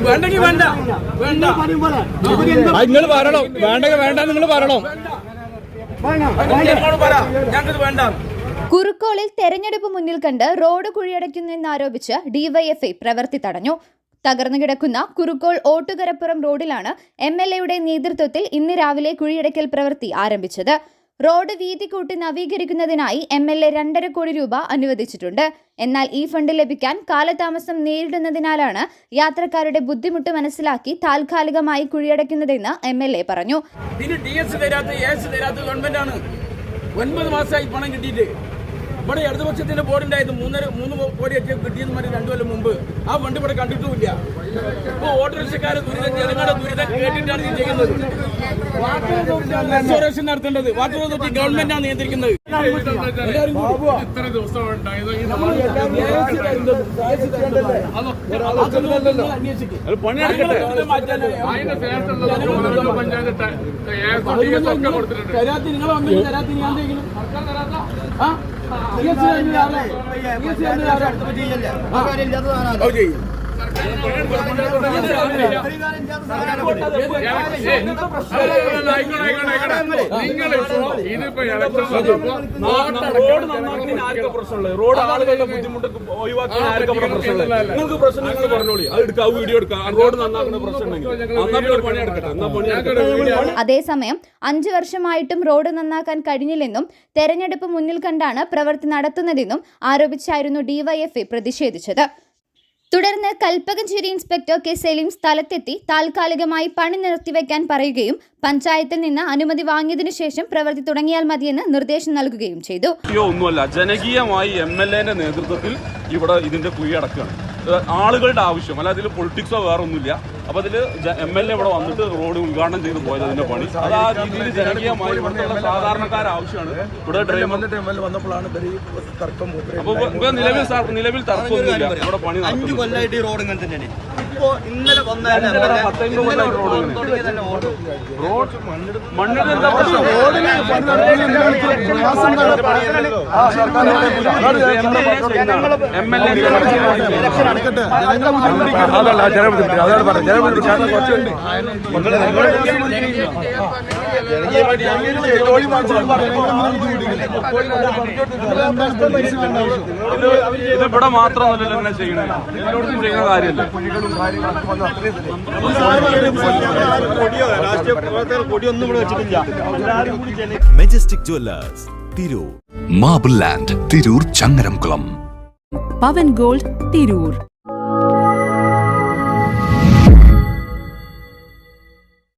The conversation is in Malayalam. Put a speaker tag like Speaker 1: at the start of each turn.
Speaker 1: വേണ്ടെങ്കിൽ വേണ്ട. വേണ്ട.
Speaker 2: നിങ്ങൾ പറയണം വേണ്ടെങ്കിൽ വേണ്ട നിങ്ങൾ പറയണം
Speaker 1: ഞങ്ങൾക്ക് വേണ്ട.
Speaker 3: കുറുക്കോളിൽ തെരഞ്ഞെടുപ്പ് മുന്നിൽ കണ്ട് റോഡ് കുഴിയടയ്ക്കുന്നെന്നാരോപിച്ച് ഡിവൈഎഫ്ഐ പ്രവൃത്തി തടഞ്ഞു. തകർന്നു കിടക്കുന്ന കുറുക്കോൾ ഓട്ടുകരപ്പുറം റോഡിലാണ് എം എൽ എയുടെ നേതൃത്വത്തിൽ ഇന്ന് രാവിലെ കുഴിയടയ്ക്കൽ പ്രവൃത്തി ആരംഭിച്ചത്. റോഡ് വീതി കൂട്ടി നവീകരിക്കുന്നതിനായി എം എൽ എ രണ്ടര കോടി രൂപ അനുവദിച്ചിട്ടുണ്ട്. എന്നാൽ ഈ ഫണ്ട് ലഭിക്കാൻ കാലതാമസം നേരിടുന്നതിനാലാണ് യാത്രക്കാരുടെ ബുദ്ധിമുട്ട് മനസ്സിലാക്കി താൽക്കാലികമായി കുഴിയടയ്ക്കുന്നതെന്ന് എം എൽ എ പറഞ്ഞു.
Speaker 1: ഒൻപത് മാസമായി പണം കിട്ടിയിട്ട്. ഇവിടെ ഇടതുപക്ഷത്തിന്റെ ബോർഡ് ഉണ്ടായിരുന്നു മൂന്നര മൂന്ന് കോടി ഒക്കെ കിട്ടിയെന്ന് പറഞ്ഞ് രണ്ടു കൊല്ലം മുമ്പ്. ആ ഫണ്ട് ഇവിടെ കണ്ടിട്ടുമില്ല. ഇപ്പൊ ഓട്ടോറിക്ഷക്കാരെ ദുരിതം ജനങ്ങളുടെ ദുരിതം കേട്ടിട്ടാണ് ഇത് ചെയ്യുന്നത്. റെസ്റ്റോറേഷൻ നടത്തേണ്ടത്. വാട്ടർ അതോറിറ്റി ഗവൺമെന്റാണ് നിയന്ത്രിക്കുന്നത്.
Speaker 2: ഇത്ര ദിവസം പഞ്ചായത്ത്
Speaker 1: തരാത്തി നിങ്ങൾ വന്നിട്ട് തരാത്തി ഞാൻ എന്തെങ്കിലും
Speaker 2: നിങ്ങൾ ഇതിപ്പോ ഇലക്ഷൻ
Speaker 1: റോഡ് നന്നാക്കുന്നതിന് ആർക്കാ പ്രശ്നമുള്ളത് റോഡ് ആളുകളുടെ ബുദ്ധിമുട്ട് ഒഴിവാക്കാൻ ആർക്കാ പ്രശ്നമില്ല നിങ്ങൾക്ക് പ്രശ്നം നിങ്ങൾ പറഞ്ഞോളി അത് എടുക്കാം വീഡിയോ എടുക്കാം റോഡ് നന്നാക്കുന്ന പ്രശ്നം
Speaker 3: അതേസമയം അഞ്ചു വർഷമായിട്ടും റോഡ് നന്നാക്കാൻ കഴിഞ്ഞില്ലെന്നും തെരഞ്ഞെടുപ്പ് മുന്നിൽ കണ്ടാണ് പ്രവൃത്തി നടത്തുന്നതെന്നും ആരോപിച്ചായിരുന്നു ഡിവൈഎഫ്ഐ പ്രതിഷേധിച്ചത്. തുടർന്ന് കൽപ്പകഞ്ചേരി ഇൻസ്പെക്ടർ കെ സലീം സ്ഥലത്തെത്തി താൽക്കാലികമായി പണി നിർത്തിവെക്കാൻ പറയുകയും പഞ്ചായത്തിൽ നിന്ന് അനുമതി വാങ്ങിയതിനു ശേഷം പ്രവൃത്തി തുടങ്ങിയാൽ മതിയെന്ന് നിർദ്ദേശം നൽകുകയും ചെയ്തു.
Speaker 4: ഒന്നുമല്ല ജനകീയമായി എം എൽ എന്റെ നേതൃത്വത്തിൽ ഇവിടെ ഇതിന്റെ കുഴി അടക്കുകയാണ് ആളുകളുടെ ആവശ്യം അല്ല അതിൽ പൊളിറ്റിക്സോ വേറെ ഒന്നുമില്ല അപ്പൊ അതിൽ എം എൽ എ ഇവിടെ വന്നിട്ട് റോഡ് ഉദ്ഘാടനം ചെയ്ത് പോയത് അതിന്റെ പണി അത് ആ രീതിയിൽ ജനകീയമായി ഇവിടുത്തെ സാധാരണക്കാർ ആവശ്യമാണ് ഇവിടെ ഡ്രൈവർ
Speaker 5: വന്നപ്പോഴാണ് തർക്കം അപ്പോൾ
Speaker 4: അപ്പൊ നിലവിൽ നിലവിൽ തർക്കമൊന്നുമില്ല ഇവിടെ പണി
Speaker 5: അഞ്ചു കൊല്ലമായിട്ട് ഈ റോഡ് ഇങ്ങനെ തന്നെയാണ് ഇപ്പൊ ഇന്നലെ
Speaker 4: റോഡ് ഇങ്ങനെ.
Speaker 5: തുടങ്ങിയ തന്നെ ഓർഡർ
Speaker 4: മണ്ണിന് എന്താ പ്രശ്നം അതാണ് എൽ ഇത് ഇവിടെ മാത്രമല്ലല്ലോ ഇങ്ങനെ ചെയ്യണേ എല്ലായിടത്തും ചെയ്യുന്ന കാര്യമല്ലേ.
Speaker 6: Majestic Jewellers Tirur.
Speaker 7: Marble land Tirur Changaramkulam.
Speaker 8: Pavan gold Tirur.